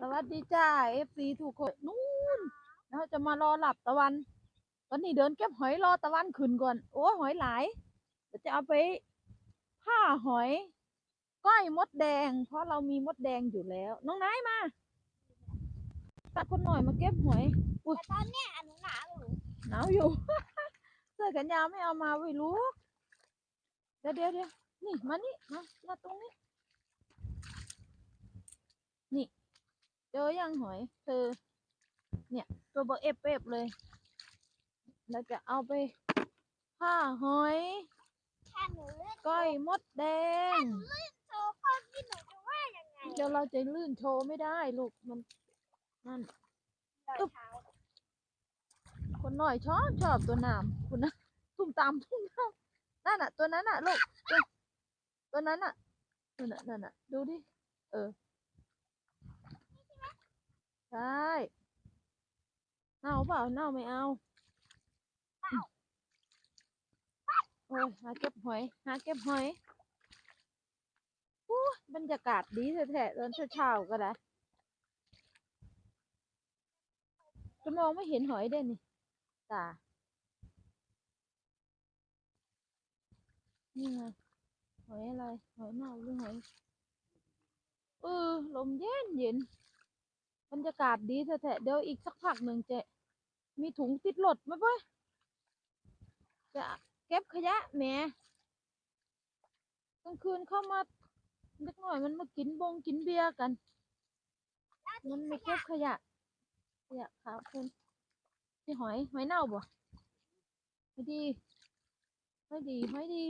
สวัสดีจ้าเอฟซีทุกคนนู่นเราจะมารอหลับตะวัน ตอนนี้เดินเก็บหอยรอตะวันขึ้นก่อน โอ้ยหอยหลายเดี๋ยวจะเอาไปผ้าหอย ก้อยมดแดง เพราะเรามีมดแดงอยู่แล้ว น้องนายมาตักคนหน่อยมาเก็บหอยอุ้ยแต่ตอนเนี้ยหนูหนาวอยู่หนาวอยู่เสื้อแขนยาวไม่เอามาไว้รู้เดี๋ยวเดี๋ยวเดี๋ยวนี่มานี่มามาตรงนี้นี่ เจอยังหอยเธอเนี่ย ตัวเบอร์เอฟเอฟเลยเราจะเอาไปผ้าหอยถ้าหนูเล่นก้อยมดแดงโชว์พ่อพี่หนูจะว่ายังไงเดี๋ยวเราจะลื่นโชว์ไม่ได้ลูกมันนั่นรอยเท้าคนหน่อยชอบชอบตัวน้ำคุณนะทุ่มตามทุ่มตามนั่นน่ะ ตัวนั้นน่ะลูกตัวตัวนั้นน่ะนั่นน่ะนั่นน่ะดูดิเออ ใช่เน่าเปล่าเน่าไม่เอาโอ้ยหาเก็บหอยหาเก็บหอยอู้บรรยากาศดีแท้ๆตอนเช้าๆก็ได้จะมองไม่เห็นหอยได้นี่ตานี่ไงหอยอะไร หอยเน่าหรือหอยเออลมเย็นเย็น บรรยากาศดีแท้ๆเดี๋ยวอีกสักพักหนึ่งจะมีถุงติดรถไหมเป้ยจะเก็บขยะแหมกลางคืนเข้ามาเล็กหน่อยมันมากินบงกินเบียร์กันมันไม่เก็บขยะขยะขาวเพิ่นที่หอยหอยเน่าบ่ไม่ดีไม่ดีไม่ดี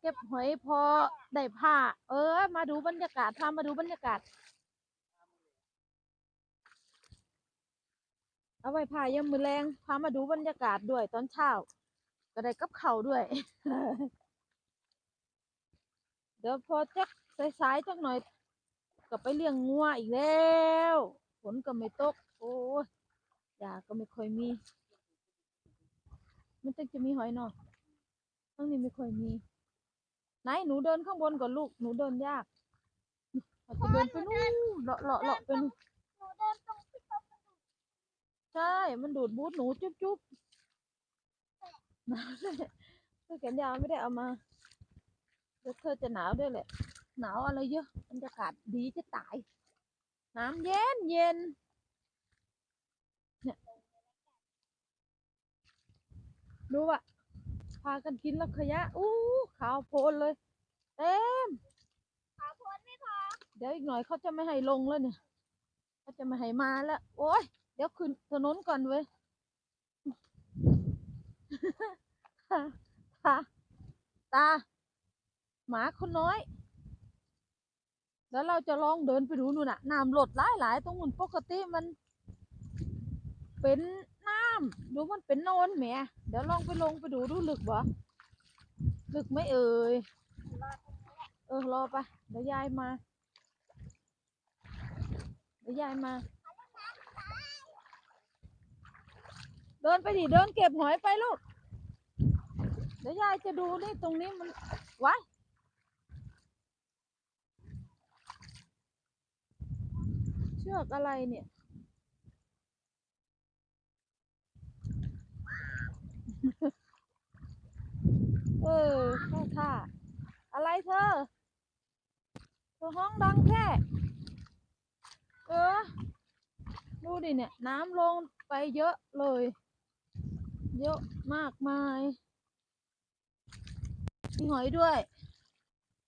เก็บหอยพอได้ผ้า เออ มาดูบรรยากาศพามาดูบรรยากาศ เอาไว้พายามมือแรงพามาดูบรรยากาศด้วยตอนเช้า ก็ได้กับเขาด้วย เดี๋ยวพอจักสายๆจักหน่อยก็ไปเลี้ยงงัวอีกแล้วฝนก็ไม่ตก โอ้ยยาก็ไม่ค่อยมี มันจะจะมีหอยเนอทั้งนี้ไม่ค่อยมี ไหนหนูเดินข้างบนก่อนลูกหนูเดินยากเราจะเดินไปนู่นเลาะเลาะเลาะไปนู่นหนูเดินตรงที่เขาใช่ มันดูดบูทหนูจุ๊บจุ๊บหนาวเสื้อแขนยาวไม่ได้เอามาเดี๋ยวเธอจะหนาวด้วยแหละ หนาวอะไรเยอะบรรยากาศดีจะตาย น้ำเย็นเย็นเนี่ยดูว่ะ พากันกินแล้วขยะอู้ขาวโพลนเลย เต็มขาพ้นไม่พอ เดี๋ยวอีกหน่อยเขาจะไม่ให้ลงแล้วเนี่ยเขาจะไม่ให้มาแล้ว โอ้ยเดี๋ยวขึ้นถนนก่อนเว้ยตาตาตาหมาคนน้อย แล้วเราจะลองเดินไปดูนู่นน่ะน้ำหลดหลายหลายๆตรงนู้นปกติมัน เป็น น้ำดูมันเป็นโนนแหมเดี๋ยวลองไปลงไปดูดูลึกบ่ลึกไหม่เอ่ยเออรอไปเดี๋ยวยายมาเดี๋ยวยายมา เดินไปดิเดินเก็บหอยไปลูกเดี๋ยวยายจะดูนี่ตรงนี้มันไว้เชือกอะไรเนี่ย เออเข้าท่าอะไรเธอ เธอห้องดังแค่เออ ดูดิเนี่ย น้ำลงไปเยอะเลย เยอะมากมาย มีหอยด้วย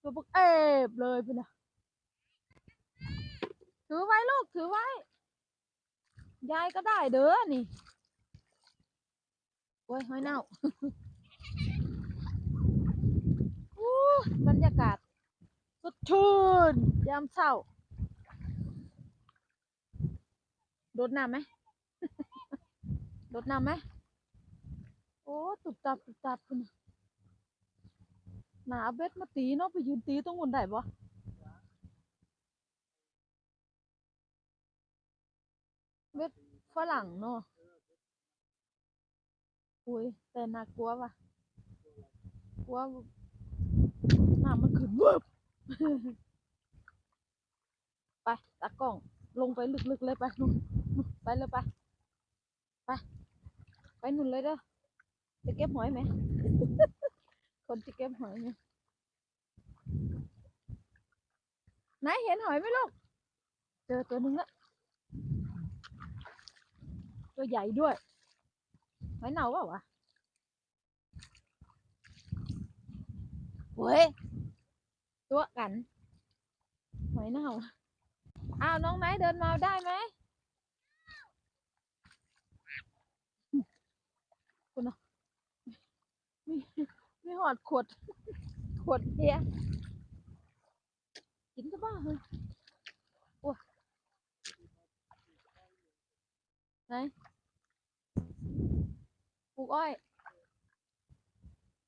ตัวพวกเอฟเลยพี่นะถือไว้ลูก ถือไว้ ยายก็ได้เด้อนี่ โอ้ยห้อยเน่าอู้บรรยากาศสดชื่นยามเช้าโดดน้ำไหมโดดน้ำไหมโอ้ตุบตับตุบตับคุณน่ะหนาเบ็ดมาตีเนาะไปยืนตีตรงบนได้ปะเบ็ดฝรั่งเนาะ อุ้ยแต่น่ากลัวว่ะกลัวน้ำมันขึ้นเวิบไปตากล้อง ลงไปลึกๆเลยไปนู่นนู่นไปเลยไป ไป ไปนู่นเลยเด้อจะเก็บหอยไหม คนจะเก็บหอยไหมไหนเห็นหอยไหมลูก เจอตัวหนึ่งละตัวใหญ่ด้วย อยเน่าเปล่าวะเว้ยตัวกันหอยเน่าอ้าวน้องไนท์เดินมาได้ไหมคุณเนาะมีมีหอดขวดขวดเบียร์กินก็บ้าเฮ้ยโอ้ยไหน ปลูกอ้อย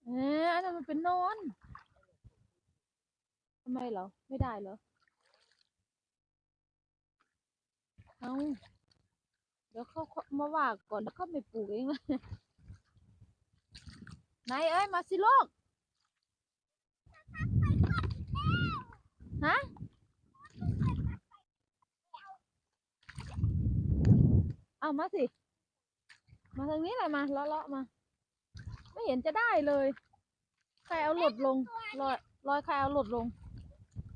เอ๊ะอันนั้นมันเป็นนอนทำไมเหรอ ไม่ได้เหรอ เอาเดี๋ยวเขาเขามาว่าก่อนแล้วเขาไม่ปลูกเองนะนายเอ้ยมาสิลูกฮะเอามาสิ มาทางนี้เลยมาเลาะเลาะมา ไม่เห็นจะได้เลย ใครเอาหลดลงลอยลอยใครเอาหลดลง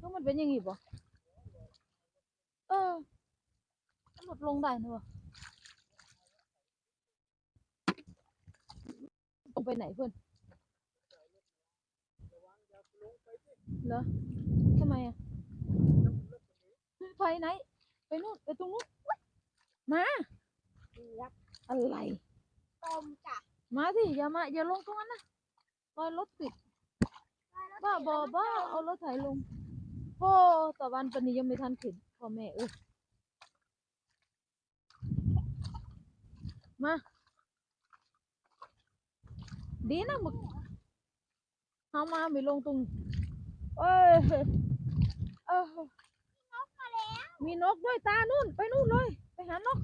ก็มันเป็นยังไงบ่เออหลุดลงได้เนอะลงไปไหนเพื่อนเหรอทำไมอะไปไหน ไปนู่นไปตรงนู้นมา อะไร ต้มจ้ะมาสิอย่ามาอย่าลงตรงนั้นนะรอยรถติดบ้าบอบ้าเอารถไถลงโอ้ตะวันปานนี้ยังไม่ทันขึ้นพ่อแม่เอ้ยมาดีนะมึกเอามาไม่ลงตรงเอ้ยเออมีนกด้วยตานู่นไปนู่นเลย ไปหานก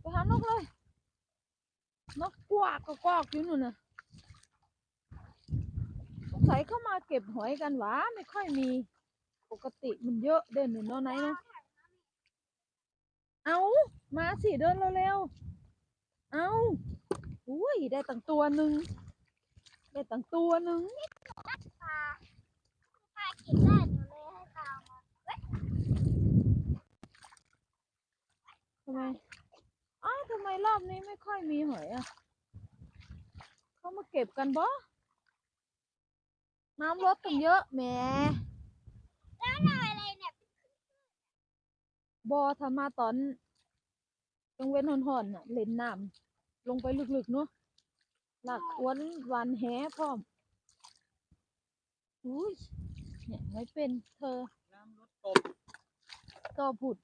ไปหานกเลย นกกวากก็กวากอยู่นู่นน่ะสงสัยเข้ามาเก็บหอยกันหวะไม่ค่อยมี ปกติมันเยอะเดินหนึ่งนอนไหนเนาะเอามาสิเดินเร็วๆเอาอุ้ยได้ตั้งตัวหนึ่งได้ตั้งตัวหนึ่งปลาปลากินได้หนูเลยให้ปลามาทำไม อ้าวทำไมรอบนี้ไม่ค่อยมีหอยอะ เขามาเก็บกันบ่ น้ำลดตั้งเยอะแหมแล้วหน่อยอะไรเนี่ยบอทำมาตอนตรงเว้นห่อนๆน่ะ เล่นน้ำลงไปลึกๆเนาะหลักอวนหวานแหพร้อม อุ้ยเนี่ยไม่เป็นเธอ น้ำรถตบก็ผุด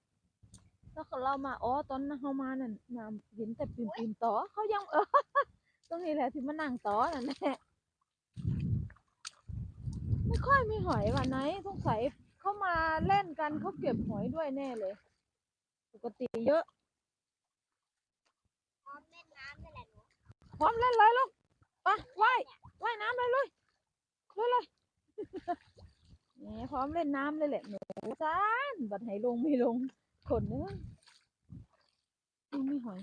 แล้วเขาเรามาอ๋อตอนนั้นเขามานั่นน้ำเห็นแต่ปิ่มปิมๆต่อเขายังเออตรงนี้แหละที่มานั่งต่อนั่นแหละไม่ค่อยมีหอยว่ะไหนสงสัยเขามาเล่นกันเขาเก็บหอยด้วยแน่เลย ปกติเยอะ พร้อมเล่นน้ำนี่แหละหนูพร้อมเล่นเลยลูกไปว่ายว่ายน้ำเลยเลยเลยเลยแหมพร้อมเล่นน้ำเลยแหละหนูจ้านบัดไหลงไม่ลงขนเนื้อ นี่มีหอย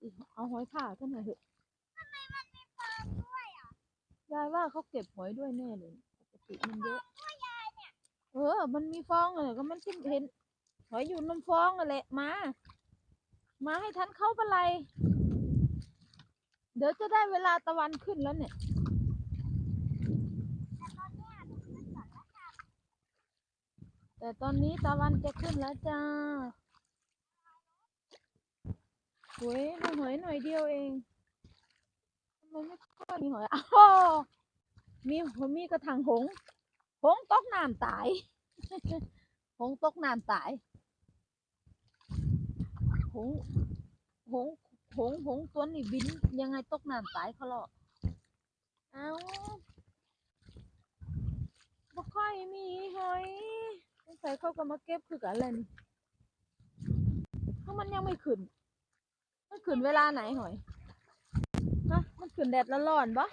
อีเอาหอยผ่าขึ้นหน่อยเถอะยายว่าเขาเก็บหอยด้วยแน่เลยปกติมันเยอะเออ มันมีฟองเลยก็มันที่เห็น หอยอยู่น้ำฟองนั่นแหละมา มาให้ทันเข้าไปไลยเดี๋ยวจะได้เวลาตะวันขึ้นแล้วเนี่ยแต่ตอนนี้ตะวันจะขึ้นแล้วจ้า หวยดูหอยหน่อยเดียวเองทำไมไม่ค่อยมีหอยอ้าวมีมีกระถางหงส์หงส์ตกน้ำตาย หงส์ตกน้ำตาย หงส์หงส์หงส์หงส์ตัวนี้บิน ยังไงตกน้ำตายเขาหรอกเอาบ่ค่อยมีหอยสงสัยเขาก็มาเก็บคือกันแหละนี่เพราะมันยังไม่ขึ้น มันขึ้นเวลาไหนหอยฮะมันขึ้นแดดแล้วร้อนปะ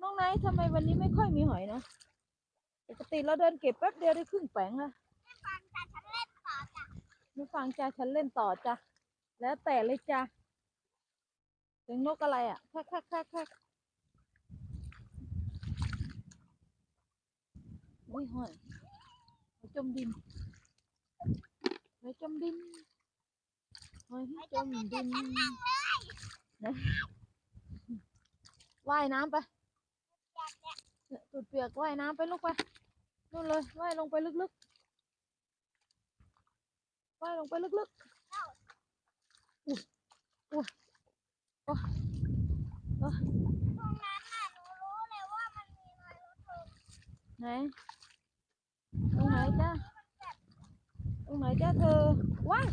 น้องไนท์ทำไมวันนี้ไม่ค่อยมีหอยนะปกติเราเดินเก็บแป๊บเดียวได้ครึ่งแปลงละฟังแต่ฉันเล่นต่อจ้ะไม่ฟังจ้าฉันเล่นต่อจ้ะแล้วแต่เลยจ้ะเสียงนกอะไรอะแคะแคะแคะแคะอุ้ยหอยหอยจมดินหอยจมดิน หอยจมดินนะว่ายน้ำไปอยากเนี่ยเนี่ยตุดเปียกว่ายน้ำไปลูกไปนู่นเลยว่ายลงไปลึกๆว่ายลงไปลึกๆอุ้ยอุ้ยโอ้โอ้ตรงนั้นน่ะหนูรู้เลยว่ามันมีรอยรถชนไหนตรงไหนจ้าตรงไหนจ้าเธอว้าย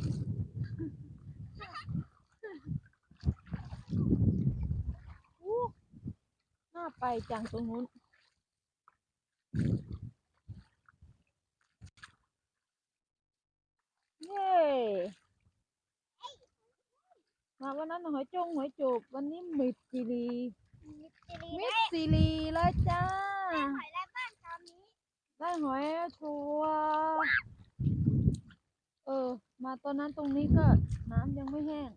อู้น่า ไปจังตรงนู้น เย้มาวันนั้นหอยจงหอยจูบวันนี้มิดซีรีมิสซิลีมิดซีรีแล้วจ้า ได้หอยแล้วบ้านตอนนี้ได้หอยชัวร์เออ มาตอนนั้นตรงนี้ก็น้ำยังไม่แห้ง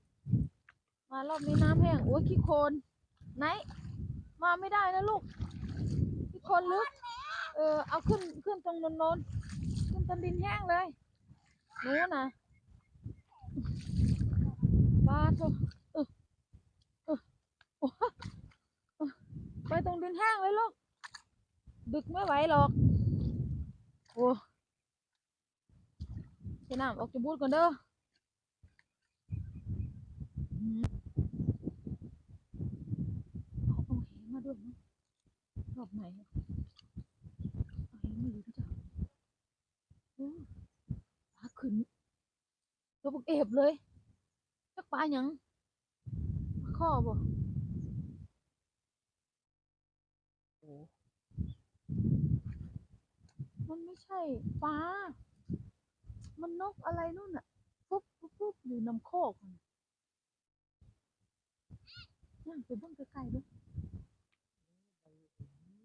มารอบนี้น้ำแห้งโอ้ยขี้โคลนไหน มาไม่ได้นะลูกขี้โคนลึก เออ เอาขึ้นขึ้นตรงนนนนขึ้นตรงดินแห้งเลยนู้นะปลาเถอะเออเออโอ้เออไปตรงดินแห้งเลยลูก ดึกไม่ไหวหรอกโอ้เจะน้ำออกจะบูดก่อนเด้ออืมเอาเอาเหมา ด้วยนะรอบไหนอะเอาเหมาอยู่ที่จ้ะโอ้ปลาขึ้นตัวบักเอฟเลยจักปลาหยังข้อบ่โอ้มันไม่ใช่ปลามันนกอะไรนู่นน่ะปุ๊บปุ๊บปุ๊บอยู่น้ำโคกนั่งไปเบิ่งใกล้ๆดู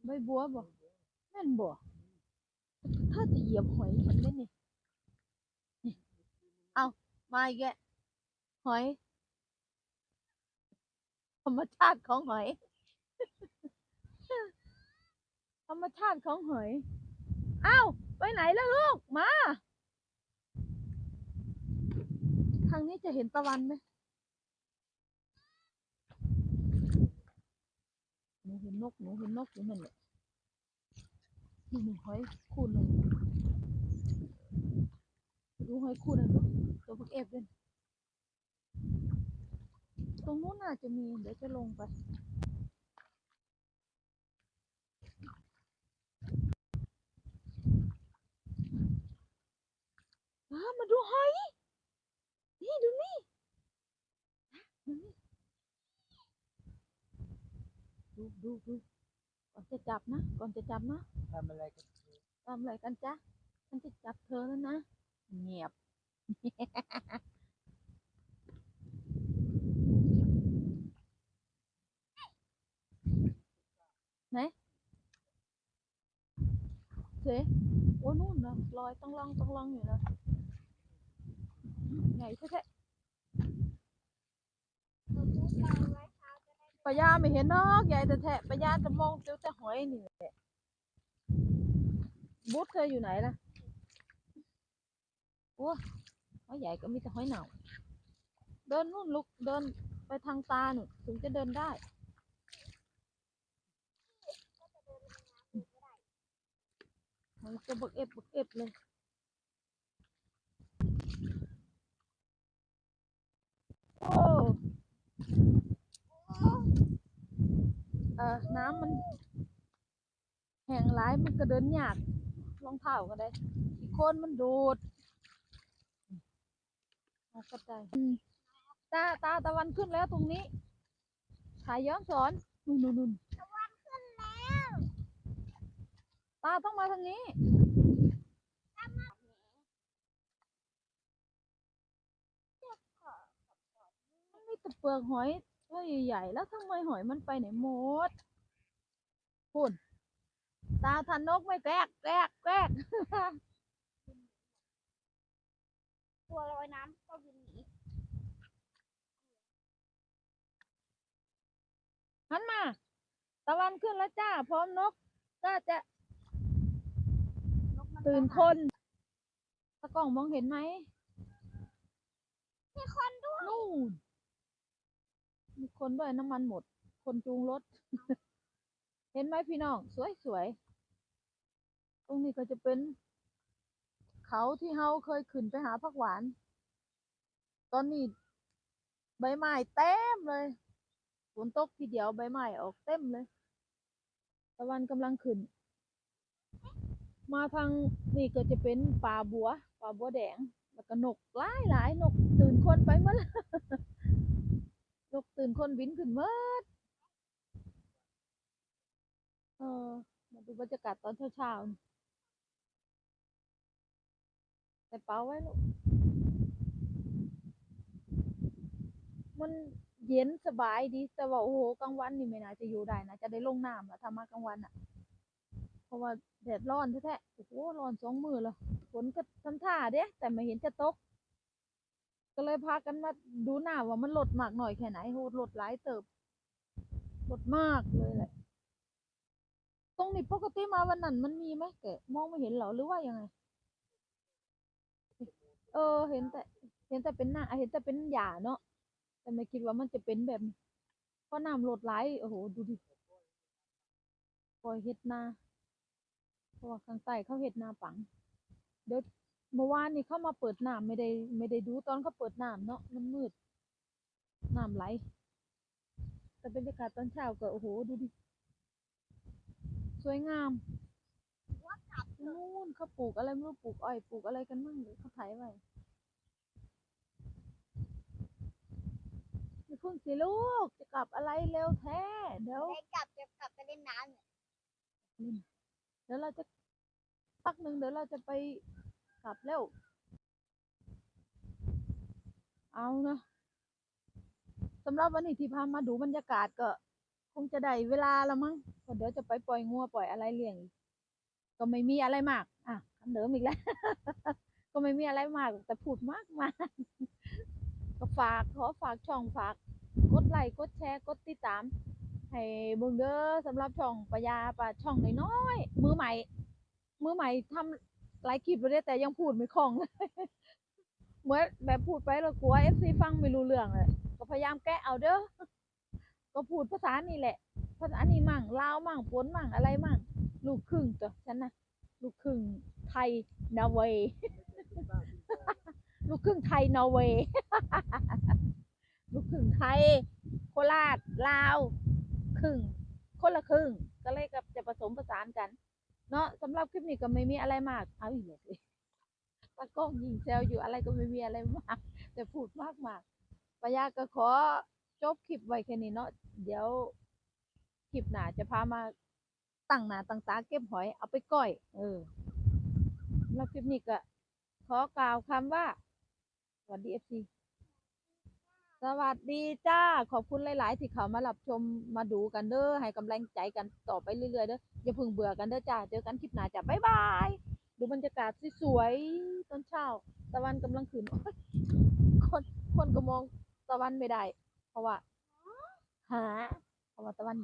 ใบบัวบ่แม่นบ่ถ้าจะเหยียบหอยมันได้นี่นี่เอามาอีกแกหอย ธรรมชาติของหอย ธรรมชาติของหอย อ้าวไปไหนแล้วลูก มา ทางนี้จะเห็นตะวันไหม หนูเห็นนกหนูเห็นนกอยู่นั่นแหละนี่หนึ่งหอยคู่หนึ่งดูหอยคู่นั่นตัวพวกเอฟด้วยตรงนู้นน่าจะมี เดี๋ยวจะลงไปมาดูหอย นี่ดูนี่ดูนี่ ดูดูดูก่อนจะจับนะ ก่อนจะจับนะทำอะไรกันทำอะไรกันจ๊ะฉันจะจับเธอแล้วนะ เงียบไหนเจ๊โอ้นู่นนะลอยต้องลองต้องลองอยู่นะไงแท้ หนูรู้ใจไว้เช้าจะได้ๆปยาไม่เห็นนอกใหญ่แต่แทะปะยาจะมองเจอแต่หอยนี่แหละบุ๊ดเธออยู่ไหนล่ะโอ้หอยใหญ่ก็มีแต่หอยเหน่าเดินนู่นลุกเดินไปทางตาหนูถึงจะเดินได้มันจะบึกเอบบึกเอบเลย โอ้เออน้ำมันแห้งหลายมันก็เดินยากรองเท้าก็ได้ที่โคนมันดูดเอาเข้าใจอืมตาตาตะวันขึ้นแล้วตรงนี้ถ่ายย้อนสอนนู่นนู่นนู่นตะวันขึ้นแล้ว ตาต้องมาทางนี้มันมีแต่เปลือกหอย ตัวใหญ่ๆแล้วทำไมหอยมันไปไหนหมดพุ่นตาทันนกไม่แกรกแกรกแกรกตัวลอยน้ำก็บินหนีหันมา ตะวันขึ้นแล้วจ้า พร้อมนกก็จะนกมัตื่นก็คนตะกล้องมองเห็นไหมมีคนด้วยนู่นมี คนด้วยน้ำมันหมด คนจูงรถ เห็นไหมพี่น้อง สวยสวยตรงนี้ก็จะเป็น เขาที่เฮาเคยขึ้นไปหาผักหวาน ตอนนี้ใบไม้เต็มเลยฝนตกทีเดียวใบไม้ออกเต็มเลยตะวันกำลังขึ้น มาทางนี่ก็จะเป็นป่าบัวป่าบัวแดง แล้วก็นกหลายหลายนกตื่นคนไปหมดแล้ว นกตื่นคนบินขึ้นหมดเออมาดูบรรยากาศตอนเช้าๆนี่ใส่เป๋าไว้ลูกมันเย็นสบายดี แต่ว่าโอ้โหกลางวันนี่ไม่น่าจะอยู่ได้นะจะได้ลงน้ำแล้วถ้ามากลางวันอะ เพราะว่าแดดร้อนแท้ๆโอ้โหร้อนสองมือแล้วฝนก็ทำท่าเด้แต่ไม่เห็นจะตก ก็เลยพากันมาดูหน้าว่ามันลดมากหน่อยแค่ไหนโหลดหลายเติบลดมากเลยแหละ ตรงนี้ปกติมาวันนั้นมันมีไหมแกมองไม่เห็นเหรอหรือว่ายังไง เออ เห็นแต่ เห็นแต่เป็นหน้าเห็นแต่เป็นหญ้าเนาะแต่ไม่คิดว่ามันจะเป็นแบบนี้เพราะน้ำลดไหลโอ้โหดูดิปล่อยเห็ดนาเพราะว่าข้างใต้เขาเห็ดนาปัง เดี๋ยว เมื่อวานนี่เขามาเปิดน้ำไม่ได้ไม่ได้ดูตอนเขาเปิดน้ำเนาะมันมืดน้ำไหล แต่บรรยากาศตอนเช้าก็โอ้โหดูดิ สวยงามว่ากลับนู่นเขาปลูกอะไรไม่รู้ปลูกอ้อยปลูกอะไรกันมั่งหรือเขาไถไว้อย่าเพิ่งสิลูกจะกลับอะไรเร็วแท้เดี๋ยวได้กลับจะกลับไปเล่นน้ำเนี่ยเดี๋ยวเราจะพักหนึ่งเดี๋ยวเราจะไป กลับแล้วเอานะสำหรับวันนี้ที่พามาดูบรรยากาศก็ คงจะได้เวลาแล้วมั้งเดี๋ยวจะไปปล่อยงัวปล่อยอะไรเลี้ยงก็ไม่มีอะไรมาก อะคำเดิมอีกแล้ว ก็ไม่มีอะไรมาก แต่พูดมากมากก็ฝากขอฝากช่องฝากกดไลค์กดแชร์กดติดตาม ให้เบิ่งเด้อสำหรับช่องปยาปะช่องน้อยๆมือใหม่ มือใหม่ทำ หลายคลิปไปได้แต่ยังพูดไม่คล่องเลยเหมือนแบบพูดไปแล้วกลัวเอฟซีฟังไม่รู้เรื่องเลยก็พยายามแก้เอาเด้อก็พูดภาษานี่แหละ ภาษานี่มั่งลาวมั่งปนมั่งอะไรมั่ง ลูกครึ่งตัวฉันนะลูกครึ่งไทยนอร์เวย์ลูกครึ่งไทยนอร์เวย์ลูกครึ่งไทย โคราชลาว ครึ่ง คนละครึ่ง ก็เลยกับจะผสมผสานกัน เนาะสำหรับคลิปนี้ก็ไม่มีอะไรมากเอาอีกเลยตะกล้องยิงแซวอยู่อะไรก็ไม่มีอะไรมาก แต่พูดมากมากปายาก็ขอจบคลิปไว้แค่นี้เนาะเดี๋ยวคลิปหน้าจะพามาตั้งหน้าตั้งตาเก็บหอยเอาไปก้อย เออสำหรับคลิปนี้ก็ขอกล่าวคำว่าสวัสดีเอฟซี สวัสดีจ้า ขอบคุณหลาย ๆ ที่เขามารับชมมาดูกันเด้อให้กำลังใจกันต่อไปเรื่อย ๆ เด้ออย่าเพิ่งเบื่อกันเด้อจ้า เจอกันคลิปหน้าจ้าบ๊ายบาย ดูบรรยากาศสวยๆตอนเช้า ตะวันกำลังขึ้นคนคนก็มองตะวันไม่ได้ เพราะว่าหาเพราะว่าตะวัน